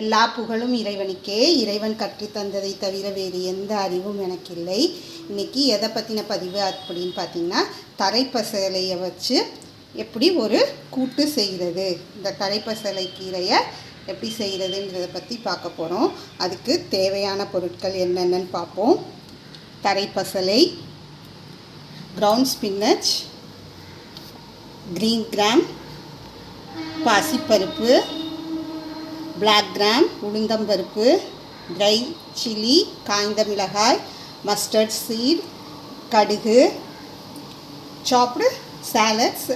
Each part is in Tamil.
எல்லா புகழும் இறைவனுக்கே. இறைவன் கற்றுத்தந்ததை தவிர வேறு எந்த அறிவும் எனக்கு இல்லை இன்னைக்கு எதை பற்றின பதிவு அப்படின்னு பார்த்தீங்கன்னா தரைப்பசலையை வச்சு எப்படி ஒரு கூட்டு செய்கிறது. இந்த தரைப்பசலை கீரையை எப்படி செய்கிறதுன்றதை பற்றி பார்க்க போகிறோம் அதுக்கு தேவையான பொருட்கள் என்னென்னன்னு பார்ப்போம். தரைப்பசலை ப்ரௌன் ஸ்பின்னச் க்ரீன் கிராம் பாசிப்பருப்பு பிளாக் கிராம் உளுந்தம்பருப்பு ட்ரை சில்லி காய்ந்த மிளகாய் மஸ்டர்ட் சீட் கடுகு சாப்டு சாலட்ஸ்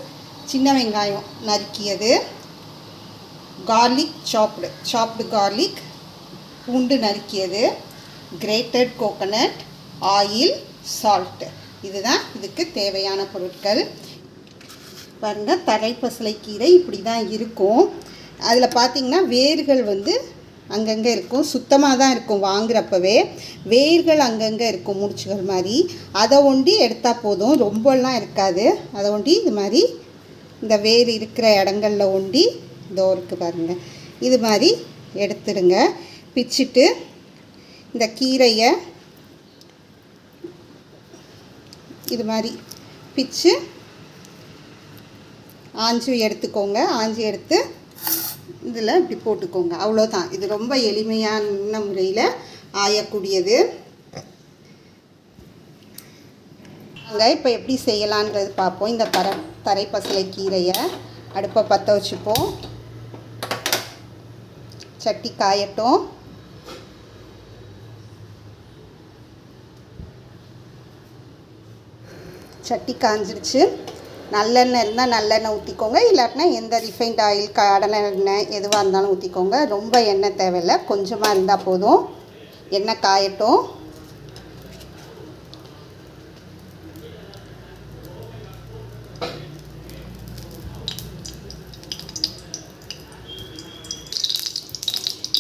சின்ன வெங்காயம் நறுக்கியது கார்லிக் சாப்டு சாப்டு கார்லிக் பூண்டு நறுக்கியது கிரேட்டட் கோகனட் ஆயில் சால்ட் இதுதான் இதுக்கு தேவையான பொருட்கள். பாருங்கள் தலைப்பசலை கீரை இப்படி தான் இருக்கும். அதில் பார்த்தீங்கன்னா வேர்கள் வந்து அங்கங்கே இருக்கும். சுத்தமாக தான் இருக்கும் வாங்குறப்பவே. வேர்கள் அங்கங்கே இருக்கும் முடிச்சுகள் மாதிரி. அதை ஒண்டி எடுத்தால் போதும். ரொம்பலாம் இருக்காது. அதை ஒண்டி இது மாதிரி இந்த வேர் இருக்கிற இடங்கள்ல ஒண்டி இதோ இருக்குது பாருங்கள் இது மாதிரி எடுத்துடுங்க. பிச்சிட்டு இந்த கீரையை இது மாதிரி பிச்சு ஆஞ்சு எடுத்துக்கோங்க. ஆஞ்சு எடுத்து இதில் இப்படி போட்டுக்கோங்க. அவ்வளோதான். இது ரொம்ப எளிமையான முறையில் ஆயக்கூடியது. அங்கே இப்போ எப்படி செய்யலான்றது பார்ப்போம். இந்த தர தரைப்பசலை கீரையை அடுப்பை பற்ற வச்சுப்போம். சட்டி காயட்டும். சட்டி காஞ்சிருச்சு. நல்லெண்ணெய் இருந்தால் நல்லெண்ணெய் ஊற்றிக்கோங்க இல்லாட்டினா எந்த ரிஃபைண்ட் ஆயில் கடலை எண்ணெய் எதுவாக இருந்தாலும் ஊற்றிக்கோங்க ரொம்ப எண்ணெய் தேவையில்லை. கொஞ்சமாக இருந்தால் போதும். எண்ணெய் காயட்டும்.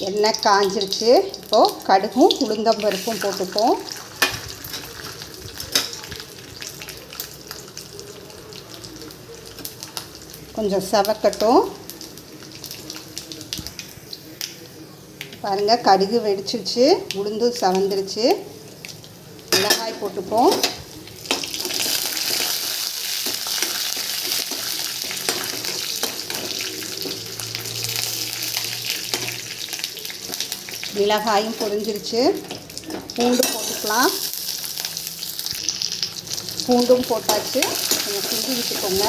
எண்ணெய் காஞ்சிருச்சு. இப்போது கடுகும் உளுந்தம்பருப்பும் போட்டுப்போம். கொஞ்சம் செவக்கட்டும். பாருங்கள் கடுகு வெடிச்சிருச்சு உளுந்து செவந்துருச்சு. மிளகாய் போட்டுப்போம். மிளகாயும் பொரிஞ்சிருச்சு. பூண்டு போட்டுக்கலாம். பூண்டும் போட்டாச்சு. கொஞ்சம் கிண்டி விட்டுக்கோங்க.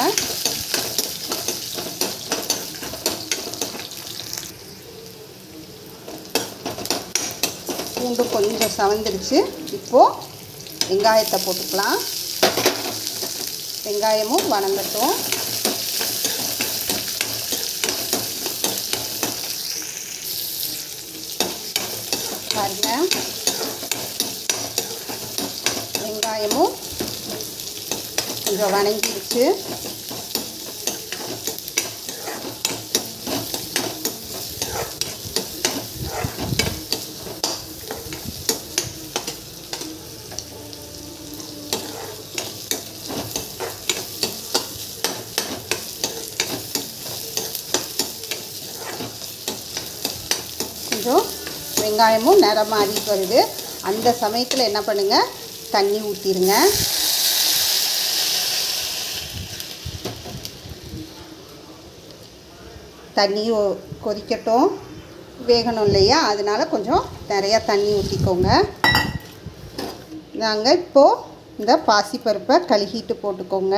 பூண்டு கொஞ்சம் சவந்துடுச்சு. இப்போது வெங்காயத்தை போட்டுக்கலாம். வெங்காயமும் வணங்கட்டும். பாருங்க. வெங்காயமும் கொஞ்சம் வணங்கிடுச்சு கொஞ்சம் வெங்காயமும் நிறம் மாறிட்டு வருது. அந்த சமயத்தில் என்ன பண்ணுங்கள் தண்ணி ஊற்றிடுங்க தண்ணி கொதிக்கட்டும். வேகணும் இல்லையா? அதனால் கொஞ்சம் நிறையா தண்ணி ஊற்றிக்கோங்க நாங்கள் இப்போது இந்த பாசிப்பருப்பை கழுகிட்டு போட்டுக்கோங்க.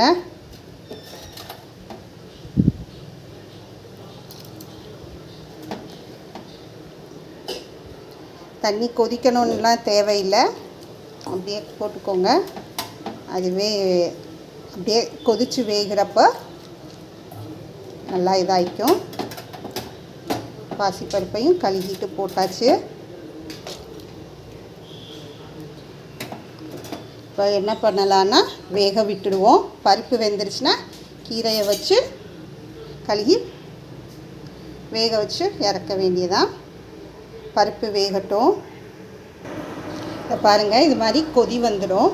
தண்ணி கொதிக்கணும்லாம் தேவையில்லை. அப்படியே போட்டுக்கோங்க. அதுவே அப்படியே கொதித்து வேகிறப்ப நல்லா இதாகிக்கும் பாசிப்பருப்பையும் கழுகிட்டு போட்டாச்சு. இப்போ என்ன பண்ணலான்னா வேக விட்டுடுவோம். பருப்பு வெந்துருச்சுன்னா கீரையை வச்சு கழுகி வேக வச்சு இறக்க வேண்டியதான் பருப்பு வேகட்டும். இதை பாருங்கள் இது மாதிரி கொதி வந்துடும்.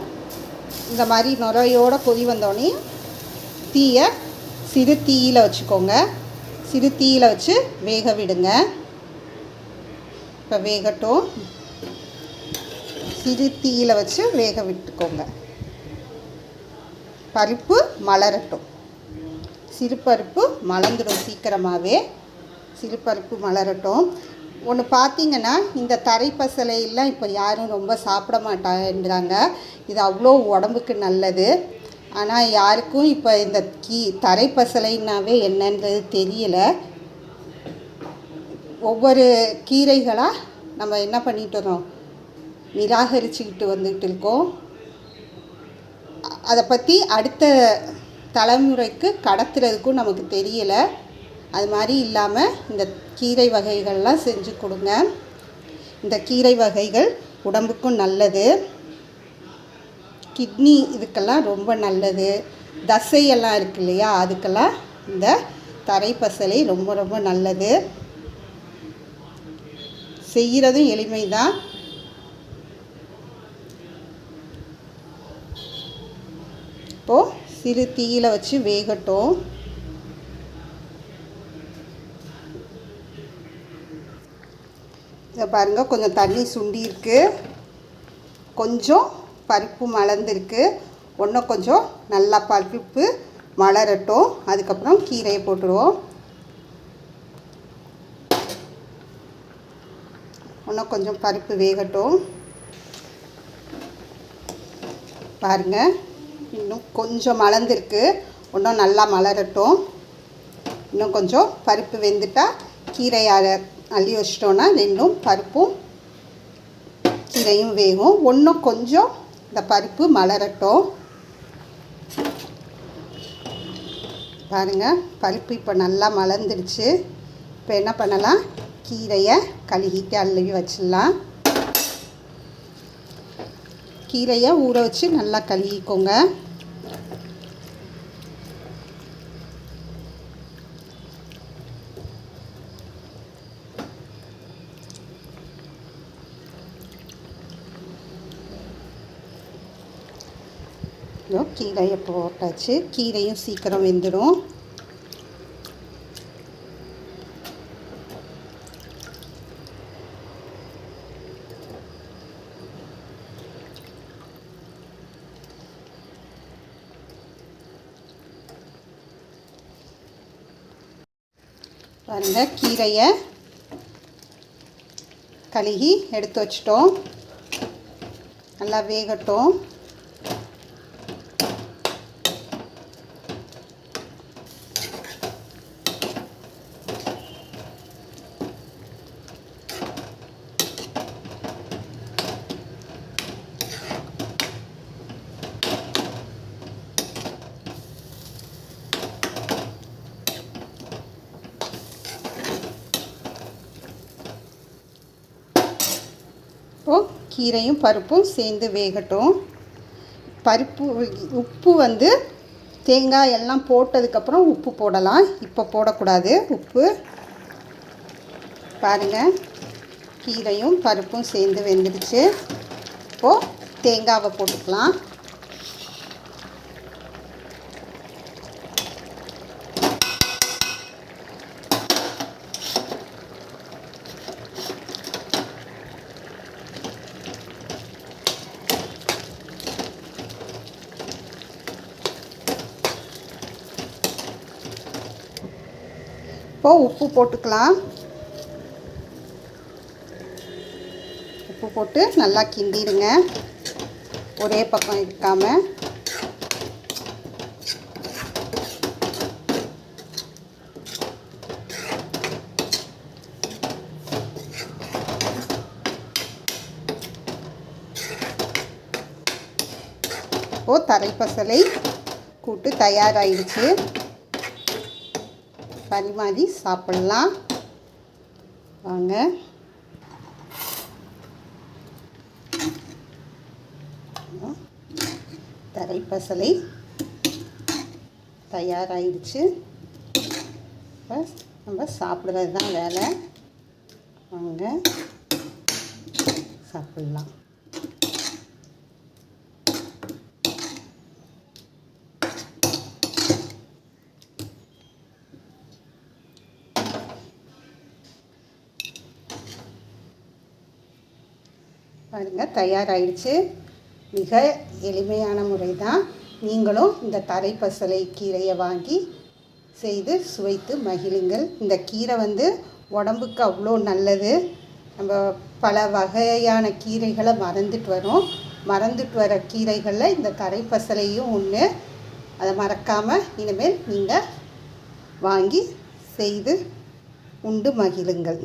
இந்த மாதிரி நுரையோடு கொதி வந்தோடனே தீயை சிறு தீயில் வச்சுக்கோங்க. சிறு தீயில் வச்சு வேக விடுங்க. இப்போ வேகட்டும். சிறு தீயில் வச்சு வேக விட்டுக்கோங்க. பருப்பு மலரட்டும். சிறுபருப்பு மலர்ந்துடும் சீக்கிரமாகவே சிறுபருப்பு மலரட்டும். ஒன்று பார்த்தீங்கன்னா இந்த தரைப்பசலையெல்லாம் இப்போ யாரும் ரொம்ப சாப்பிட மாட்டாங்கிறாங்க இது அவ்வளோ உடம்புக்கு நல்லது. ஆனால் யாருக்கும் இப்போ இந்த கீ தரைப்பசலைன்னாவே என்னன்றது தெரியல. ஒவ்வொரு கீரைகளாக நம்ம என்ன பண்ணிட்டு வரோம் நிராகரிச்சுக்கிட்டு வந்துக்கிட்டு இருக்கோம். அதை பற்றி அடுத்த தலைமுறைக்கு கடத்துறதுக்கும் நமக்கு தெரியலை. அது மாதிரி இல்லாமல் இந்த கீரை வகைகள்லாம் செஞ்சு கொடுங்க. இந்த கீரை வகைகள் உடம்புக்கும் நல்லது. கிட்னி இதுக்கெல்லாம் ரொம்ப நல்லது. தசையெல்லாம் இருக்கு இல்லையா? அதுக்கெல்லாம் இந்த தரைப்பசலை ரொம்ப ரொம்ப நல்லது. செய்கிறதும் எளிமை தான் இப்போது சிறு தீயில வச்சு வேகட்டும். இதை பாருங்கள் கொஞ்சம் தண்ணி சுண்டி இருக்கு. கொஞ்சம் பருப்பு மலர்ந்துருக்கு. இன்னும் கொஞ்சம் நல்லா பருப்பு மலரட்டும். அதுக்கப்புறம் கீரையை போட்டுருவோம் இன்னும் கொஞ்சம் பருப்பு வேகட்டும். பாருங்கள் இன்னும் கொஞ்சம் மலர்ந்துருக்கு. இன்னும் நல்லா மலரட்டும். இன்னும் கொஞ்சம் பருப்பு வெந்துட்டால் கீரையால் அள்ளி வச்சிட்டோன்னா ரெண்டும் பருப்பும் கீரையும் வேகும். ஒன்றும் கொஞ்சம் இந்த பருப்பு மலரட்டும். பாருங்கள் பருப்பு இப்போ நல்லா மலர்ந்துடுச்சு. இப்போ என்ன பண்ணலாம்? கீரையை கழுகிட்டு அள்ளி வச்சிடலாம். கீரையை ஊற வச்சு நல்லா கழுகிக்கோங்க. இதோ கீரையை போட்டாச்சு. கீரையும் சீக்கிரம் வெந்துடும் வந்த கீரையை கழுகி எடுத்து வச்சிட்டோம். நல்லா வேகட்டும். இப்போது கீரையும் பருப்பும் சேர்ந்து வேகட்டும். பருப்பு உப்பு வந்து தேங்காய் எல்லாம் போட்டதுக்கப்புறம் உப்பு போடலாம். இப்போ போடக்கூடாது. உப்பு. பாருங்கள் கீரையும் பருப்பும் சேர்ந்து வெந்துடுச்சு. இப்போது தேங்காவை போட்டுக்கலாம். இப்போது உப்பு போட்டுக்கலாம். உப்பு போட்டு நல்லா கிண்டிடுங்க. ஒரே பக்கம் இருக்காமல் இப்போது தரைப்பசலை கூட்டு தயாராகிடுச்சு பரிமாறி சாப்பிட்லாம். வாங்க. தரைப்பசலை தயாராகிடுச்சு இப்போ நம்ம சாப்பிட்றது தான் வேலை. வாங்க. சாப்பிட்லாம். பாருங்கள் தயாராகிடுச்சு மிக எளிமையான முறை தான் நீங்களும் இந்த தரைப்பசலை கீரையை வாங்கி செய்து சுவைத்து மகிழுங்கள். இந்த கீரை வந்து உடம்புக்கு அவ்வளோ நல்லது. நம்ம பல வகையான கீரைகளை மறந்துட்டு வரோம். மறந்துட்டு வர கீரைகளில் இந்த தரைப்பசலையும் ஒன்று அதை மறக்காமல் இனிமேல் நீங்கள் வாங்கி செய்து உண்டு மகிழுங்கள்.